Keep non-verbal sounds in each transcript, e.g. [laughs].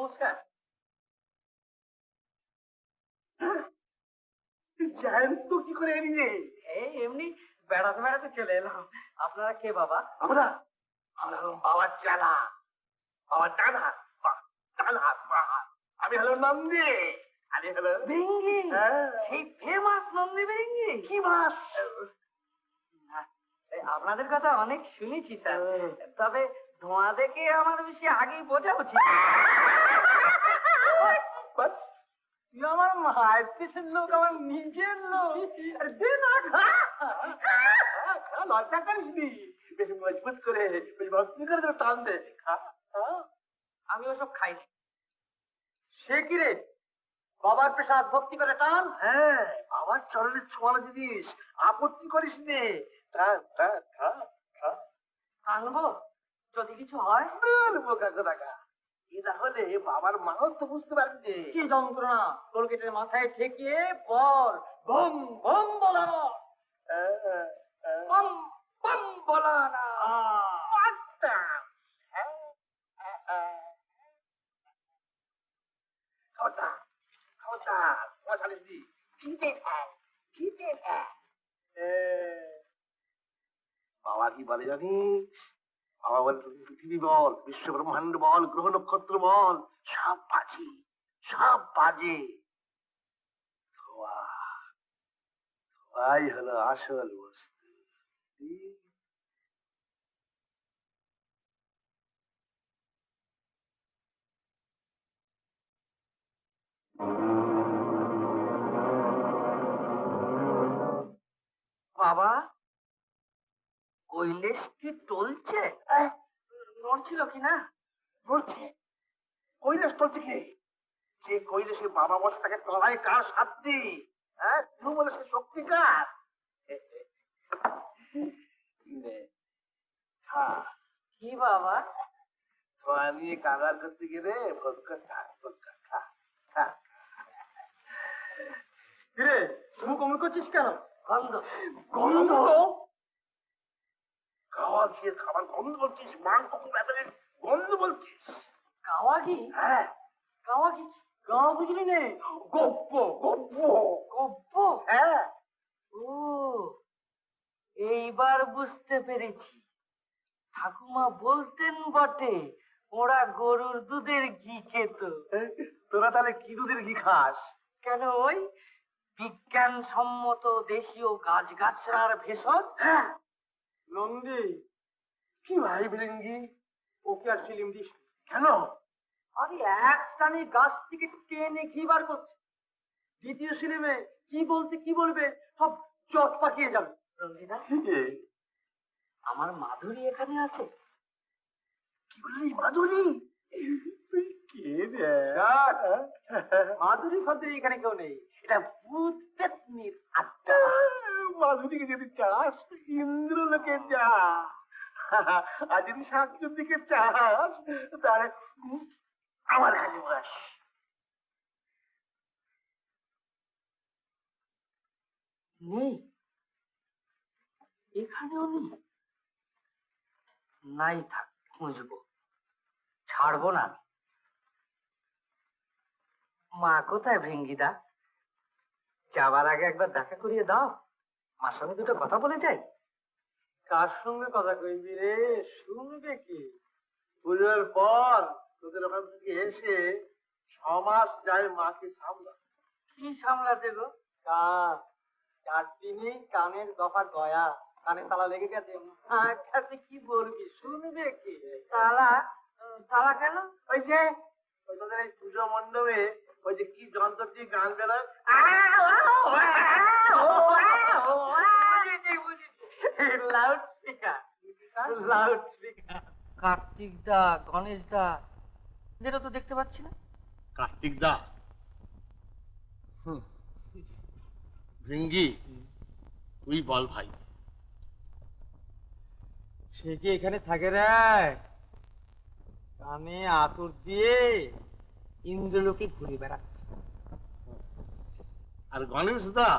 নমস্কার। জ্যান্ত কি করে এলি রে এই এমনি বেড়াতে বেড়াতে চলে এলাম। আপনারা কে বাবা? আমরা? আমরা হলাম বাবার চালা। বাবার ডানা ডানা আমি হলো নন্দী। আমি হলো ভেঙ্গি হ্যাঁ। সেই ফেমাস নন্দী ভেঙ্গি কি মাছ আপনাদের কথা অনেক শুনেছি স্যার। হ্যাঁ। তবে ধোঁয়া দেখে আমার বেশি আগেই বোঝা উচিত তুই আমার মায়ের দেশের লোক আমার নিজের লোক। দে না খা। খা, খা, লজ্জা করিস নি। বেশ মজবুত করে বেশ ভক্তি করে তোর টান দে। খা। আমি ওসব খাইনি সে কি রে? বাবার প্রসাদ ভক্তি করে টান? হ্যাঁ। বাবার চরণের ছোঁয়ানো জিনিস। আপত্তি করিস নে। টান টান খা খা। আনব যদি কিছু হয়? বাবার মাও তো বুঝতে পারবে কি যন্ত্রণা? টোলগেটের মাথায় ঠেকিয়ে বল। বম বম বলানো বম বম বলা না। খবরদার খবরদার পয়সালিস দি খিদে খায়? খিদে খায়? বাবা কি বলে জানিস? বাবা পৃথিবী বল বিশ্ব ব্রহ্মাণ্ড বল, গ্রহ নক্ষত্র বল, সব বাজে সব বাজে। ধোয়া, ধোয়াই হলো আসল বস্তু। বাবা কৈলেশ কি টলছে? নড়ছিল কি না? বলছে কৈলাস চলছে কি? যে কৈলাসে বাবা বসে তাকে তলায় কার শান্তি হ্যাঁ তুই সে শক্তি কার? কি বাবা? নিয়ে কারবার করতে গেলে কিরে মুখ করছিস কেন? গন্ধ। গন্ধ? খেয়ে খাবার গন্ধ বলছিস? মাংস ব্যাপারে গন্ধ বলছিস? কাওয়াগি হ্যাঁ। কাওয়াগি গাঁ বুঝলি নে? গপ্প গপ্প। গপ্প? হ্যাঁ। ও এইবার বুঝতে পেরেছি। ঠাকুমা বলতেন বটে ওরা গরুর দুধের ঘি খেত। তোরা তাহলে কি দুধের ঘি খাস? কেন ওই বিজ্ঞানসম্মত দেশীয় গাছগাছড়ার ভেষজ? হ্যাঁ। নন্দী কি ভাই বিরেঙ্গি ওকে আর ফিলিম দিস কেন? আরে এক টানে গাছ থেকে টেনে ঘি বার করছে। দ্বিতীয় সিনেমে কি বলতে কি বলবে সব চট পাকিয়ে যাবে। রঞ্জিতা আমার মাধুরী এখানে আছে। কি বললি মাধুরী? কে মাধুরী ফাধুরী এখানে কেউ নেই। এটা ভূত পেতনির আড্ডা। মাধুরীকে যদি চাস ইন্দ্রলোকে যা। [laughs] যদি দিকে চাস, তাহলে আমার কাছে নেই? এখানেও নেই? নাই থাক, খুঁজবো। ছাড়বো না। মা কোথায় ভৃঙ্গিদা? যাবার আগে একবার দেখা করিয়ে দাও। মার সঙ্গে দুটো কথা বলে যাই। কার সঙ্গে কথা কইবি রে? শুনবে কি? পুজোর পর তোদের ওখান থেকে এসে ছ মাস যায় মাকে সামলা। কি সামলাতে গো? কান। চার দিনই কানের দফা গয়া কানে তালা লেগে গেছে। কাছে কি বলবি? শুনবে কি? তালা? তালা কেন? ওই যে তোদের এই পুজো মণ্ডপে ওই যে কি যন্ত্র দিয়ে গান বেরোয়? Loud speaker loud speaker Kartik দা গণেশ দা এদেরও তো দেখতে পাচ্ছি না। কার্তিক দা ভৃঙ্গি তুই বল ভাই। সে কি এখানে থাকে রে? কানে আতর দিয়ে ইন্দ্রলোকে ঘুরে বেড়াচ্ছে। আর গণেশ দা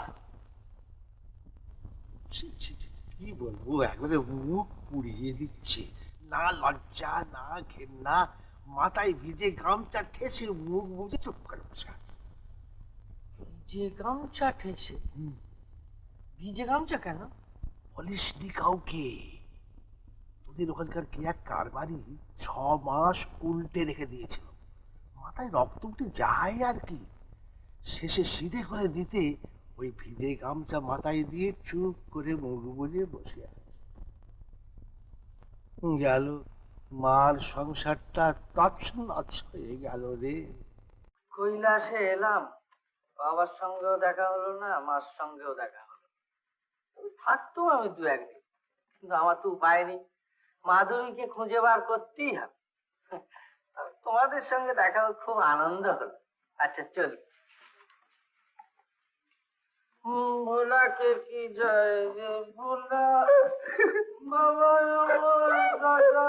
ছি, ছি, ছি, কি বলব? একবারে মুখ পুড়িয়ে দিচ্ছে। না লজ্জা না ঘেন্না মাথায় ভিজে গামছা ঠেসে মুখ বুঝে চুপ করে বসে। ভিজে গামছা ঠেসে? ভিজে গামছা কেন? বলিসনি কাউকে? তোদের ওখানকার কে এক কারবারি ছ মাস উল্টে রেখে দিয়েছিল। মাথায় রক্ত উঠে যায় আর কি। শেষে সিধে করে দিতে ওই ভিজে গামছা মাথায় দিয়ে চুপ করে মুখ বুঝে বসে আছে। গেল, মার সংসারটা তছনছ হয়ে গেল রে। কৈলাসে এলাম, বাবার সঙ্গেও দেখা হলো না, মার সঙ্গেও দেখা হলো থাকতো আমি দু একদিন, কিন্তু আমার তো উপায় নেই। মাধুরীকে খুঁজে বার করতেই হবে। তোমাদের সঙ্গে দেখা খুব আনন্দ হলো। আচ্ছা চল ভোলা কে কি যায় রে ভোলা? বাবা আমার দাদা